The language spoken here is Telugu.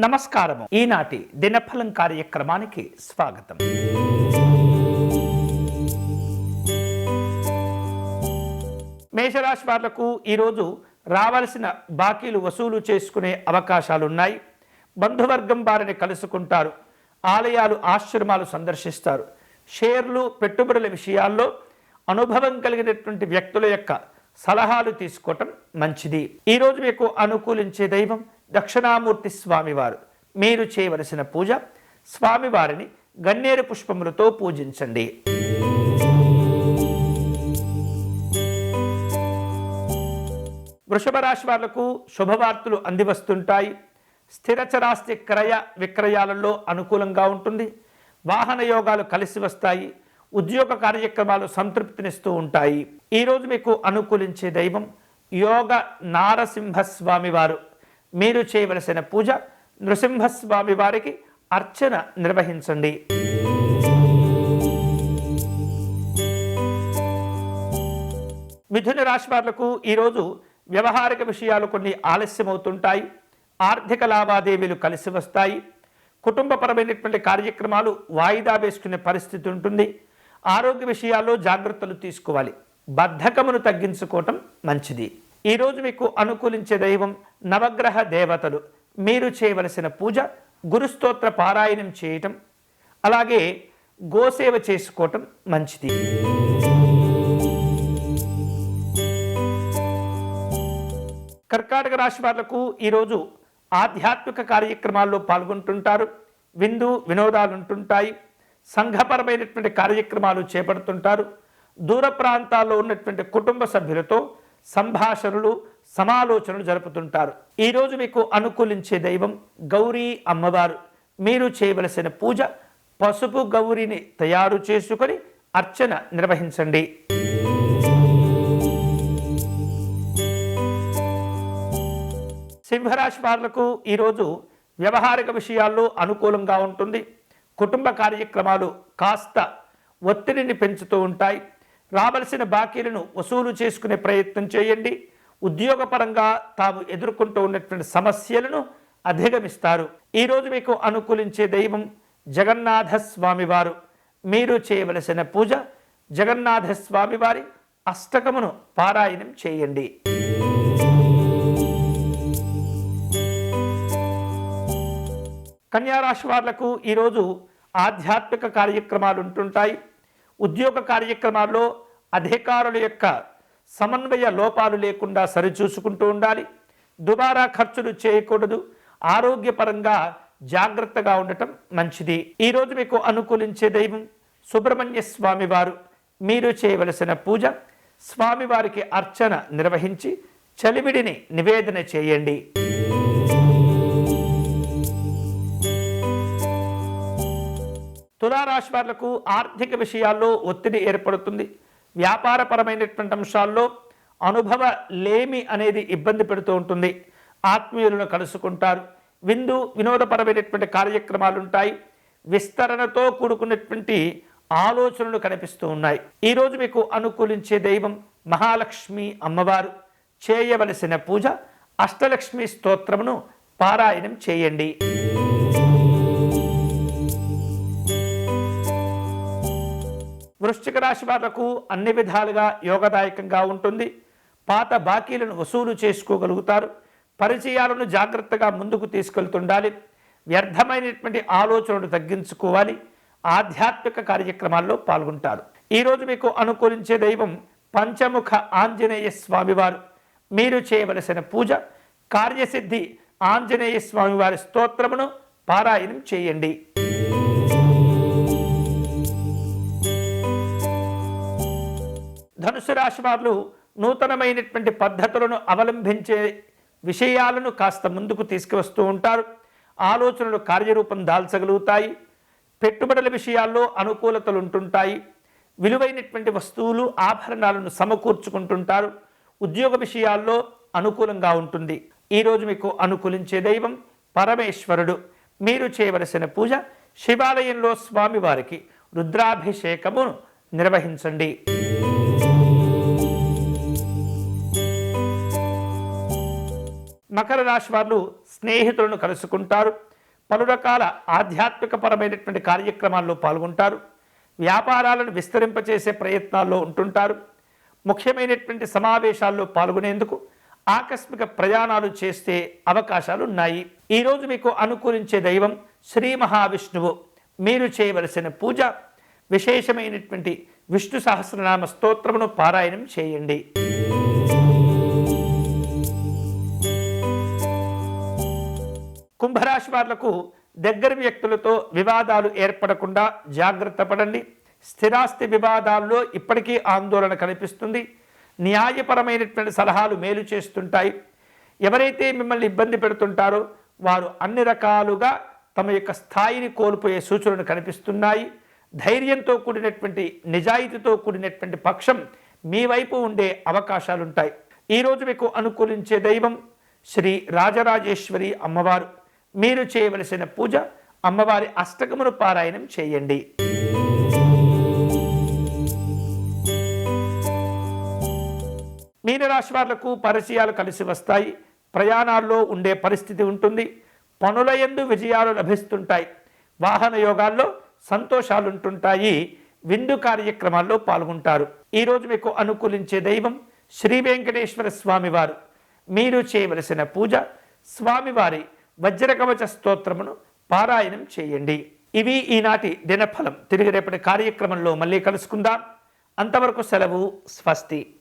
నమస్కారము. ఈనాటి దినఫలం కార్యక్రమానికి స్వాగతం. మేషరాశి వాళ్ళకు ఈరోజు రావలసిన బాకీలు వసూలు చేసుకునే అవకాశాలున్నాయి. బంధువర్గం వారిని కలుసుకుంటారు. ఆలయాలు ఆశ్రమాలు సందర్శిస్తారు. షేర్లు పెట్టుబడుల విషయాల్లో అనుభవం కలిగినటువంటి వ్యక్తుల యొక్క సలహాలు తీసుకోవటం మంచిది. ఈరోజు మీకు అనుకూలించే దైవం దక్షిణామూర్తి స్వామివారు. మీరు చేయవలసిన పూజ స్వామివారిని గన్నేరు పుష్పములతో పూజించండి. వృషభ రాశి వాళ్ళకు శుభవార్తలు అందివస్తుంటాయి. స్థిరచరాస్తి క్రయ విక్రయాలలో అనుకూలంగా ఉంటుంది. వాహన యోగాలు కలిసి వస్తాయి. ఉద్యోగ కార్యక్రమాలు సంతృప్తినిస్తూ ఉంటాయి. ఈరోజు మీకు అనుకూలించే దైవం యోగ నారసింహస్వామి వారు మీరు చేయవలసిన పూజ నృసింహస్వామి వారికి అర్చన నిర్వహించండి. మిథున రాశి వాళ్ళకు ఈరోజు వ్యవహారిక విషయాలు కొన్ని ఆలస్యమవుతుంటాయి. ఆర్థిక లావాదేవీలు కలిసి వస్తాయి. కుటుంబపరమైనటువంటి కార్యక్రమాలు వాయిదా వేసుకునే పరిస్థితి ఉంటుంది. ఆరోగ్య విషయాల్లో జాగ్రత్తలు తీసుకోవాలి. బద్ధకమును తగ్గించుకోవటం మంచిది. ఈరోజు మీకు అనుకూలించే దైవం నవగ్రహ దేవతలు. మీరు చేయవలసిన పూజ గురుస్తోత్ర పారాయణం చేయటం అలాగే గోసేవ చేసుకోవటం మంచిది. కర్కాటక రాశి వాళ్ళకు ఈరోజు ఆధ్యాత్మిక కార్యక్రమాల్లో పాల్గొంటుంటారు. విందు వినోదాలు ఉంటుంటాయి. సంఘపరమైనటువంటి కార్యక్రమాలు చేపడుతుంటారు. దూర ప్రాంతాల్లో ఉన్నటువంటి కుటుంబ సభ్యులతో సంభాషణలు సమాలోచనలు జరుపుతుంటారు. ఈరోజు మీకు అనుకూలించే దైవం గౌరీ అమ్మవారు. మీరు చేయవలసిన పూజ పసుపు గౌరిని తయారు చేసుకొని అర్చన నిర్వహించండి. సింహరాశి వారులకు ఈరోజు వ్యవహారిక విషయాల్లో అనుకూలంగా ఉంటుంది. కుటుంబ కార్యక్రమాలు కాస్త ఒత్తిడిని పెంచుతూ ఉంటాయి. రావలసిన బాకీలను వసూలు చేసుకునే ప్రయత్నం చేయండి. ఉద్యోగపరంగా తాము ఎదుర్కొంటూ ఉన్నటువంటి సమస్యలను అధిగమిస్తారు. ఈరోజు మీకు అనుకూలించే దైవం జగన్నాథ స్వామివారు మీరు చేయవలసిన పూజ జగన్నాథ స్వామివారి అష్టకమును పారాయణం చేయండి. కన్యారాశి వాళ్ళకు ఈరోజు ఆధ్యాత్మిక కార్యక్రమాలు ఉంటుంటాయి. ఉద్యోగ కార్యక్రమాల్లో అధికారుల యొక్క సమన్వయ లోపాలు లేకుండా సరిచూసుకుంటూ ఉండాలి. దుబారా ఖర్చులు చేయకూడదు. ఆరోగ్యపరంగా జాగ్రత్తగా ఉండటం మంచిది. ఈరోజు మీకు అనుకూలించే దైవం సుబ్రహ్మణ్య స్వామివారు మీరు చేయవలసిన పూజ స్వామివారికి అర్చన నిర్వహించి చలివిడిని నివేదన చేయండి. తులారాశి వాళ్ళకు ఆర్థిక విషయాల్లో ఒత్తిడి ఏర్పడుతుంది. వ్యాపారపరమైనటువంటి అంశాల్లో అనుభవ లేమి అనేది ఇబ్బంది పెడుతూ ఉంటుంది. ఆత్మీయులను కలుసుకుంటారు. విందు వినోదపరమైనటువంటి కార్యక్రమాలు ఉంటాయి విస్తరణతో కూడుకున్నటువంటి ఆలోచనలు కనిపిస్తూ ఉన్నాయి. ఈరోజు మీకు అనుకూలించే దైవం మహాలక్ష్మి అమ్మవారు. చేయవలసిన పూజ అష్టలక్ష్మి స్తోత్రమును పారాయణం చేయండి. వృశ్చిక రాశి వాళ్ళకు అన్ని విధాలుగా యోగదాయకంగా ఉంటుంది. పాత బాకీలను వసూలు చేసుకోగలుగుతారు. పరిచయాలను జాగ్రత్తగా ముందుకు తీసుకెళ్తుండాలి. వ్యర్థమైనటువంటి ఆలోచనలు తగ్గించుకోవాలి. ఆధ్యాత్మిక కార్యక్రమాల్లో పాల్గొంటారు. ఈరోజు మీకు అనుకూలించే దైవం పంచముఖ ఆంజనేయ స్వామివారు. మీరు చేయవలసిన పూజ కార్యసిద్ధి ఆంజనేయ స్వామివారి స్తోత్రమును పారాయణం చేయండి. ధనుసు రాశి వాళ్ళు నూతనమైనటువంటి పద్ధతులను అవలంబించే విషయాలను కాస్త ముందుకు తీసుకువస్తూ ఉంటారు. ఆలోచనలు కార్యరూపం దాల్చగలుగుతాయి. పెట్టుబడుల విషయాల్లో అనుకూలతలు ఉంటుంటాయి. విలువైనటువంటి వస్తువులు ఆభరణాలను సమకూర్చుకుంటుంటారు. ఉద్యోగ విషయాల్లో అనుకూలంగా ఉంటుంది. ఈరోజు మీకు అనుకూలించే దైవం పరమేశ్వరుడు. మీరు చేయవలసిన పూజ శివాలయంలో స్వామివారికి రుద్రాభిషేకమును నిర్వహించండి. మకర రాశి వారు స్నేహితులను కలుసుకుంటారు. పలు రకాల ఆధ్యాత్మికపరమైనటువంటి కార్యక్రమాల్లో పాల్గొంటారు. వ్యాపారాలను విస్తరింపచేసే ప్రయత్నాల్లో ఉంటుంటారు. ముఖ్యమైనటువంటి సమావేశాల్లో పాల్గొనేందుకు ఆకస్మిక ప్రయాణాలు చేస్తే అవకాశాలు ఉన్నాయి ఈరోజు మీకు అనుకూలించే దైవం శ్రీ మహావిష్ణువు. మీరు చేయవలసిన పూజ విశేషమైనటువంటి విష్ణు సహస్రనామ స్తోత్రమును పారాయణం చేయండి. కుంభరాశి వాళ్ళకు దగ్గర వ్యక్తులతో వివాదాలు ఏర్పడకుండా జాగ్రత్త పడండి. స్థిరాస్తి వివాదాల్లో ఇప్పటికీ ఆందోళన కనిపిస్తుంది. న్యాయపరమైనటువంటి సలహాలు మేలు చేస్తుంటాయి. ఎవరైతే మిమ్మల్ని ఇబ్బంది పెడుతుంటారో వారు అన్ని రకాలుగా తమ యొక్క స్థాయిని కోల్పోయే సూచనలు కనిపిస్తున్నాయి. ధైర్యంతో కూడినటువంటి నిజాయితీతో కూడినటువంటి పక్షం మీ వైపు ఉండే అవకాశాలుంటాయి. ఈరోజు మీకు అనుకూలించే దైవం శ్రీ రాజరాజేశ్వరి అమ్మవారు. మీరు చేయవలసిన పూజ అమ్మవారి అష్టకమును పారాయణం చేయండి. మీనరాశి వాళ్ళకు పరిచయాలు కలిసి వస్తాయి. ప్రయాణాల్లో ఉండే పరిస్థితి ఉంటుంది. పనుల యందు విజయాలు లభిస్తుంటాయి. వాహన యోగాల్లో సంతోషాలు ఉంటుంటాయి విందు కార్యక్రమాల్లో పాల్గొంటారు. ఈరోజు మీకు అనుకూలించే దైవం శ్రీ వెంకటేశ్వర స్వామివారు. మీరు చేయవలసిన పూజ స్వామివారి వజ్రకవచ స్తోత్రమును పారాయణం చేయండి. ఇవి ఈనాటి దినఫలం. తిరిగి రేపటి కార్యక్రమంలో మళ్ళీ కలుసుకుందాం. అంతవరకు సెలవు స్వస్తి.